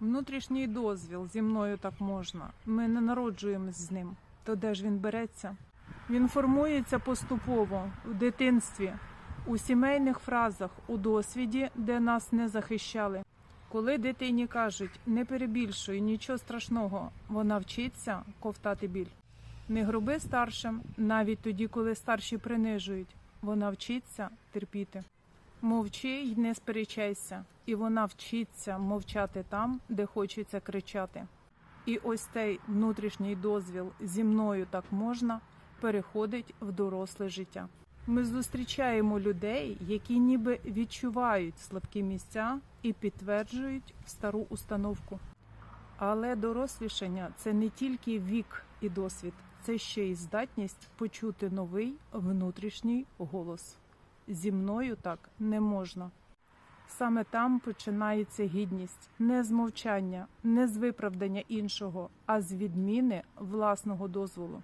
Внутрішній дозвіл зі мною так можна. Ми не народжуємось з ним. То де ж він береться? Він формується поступово в дитинстві, у сімейних фразах, у досвіді, де нас не захищали. Коли дитині кажуть не перебільшуй, нічого страшного, вона вчиться ковтати біль. Не груби старшим, навіть тоді, коли старші принижують, вона вчиться терпіти. Мовчи й не сперечайся, і вона вчиться мовчати там, де хочеться кричати. І ось цей внутрішній дозвіл зі мною так можна переходить в доросле життя. Ми зустрічаємо людей, які ніби відчувають слабкі місця і підтверджують стару установку. Але дорослішання це не тільки вік і досвід, це ще й здатність почути новий внутрішній голос. Зі мною так не можна. Саме там починається гідність не з мовчання, не з виправдання іншого, а з відміни власного дозволу.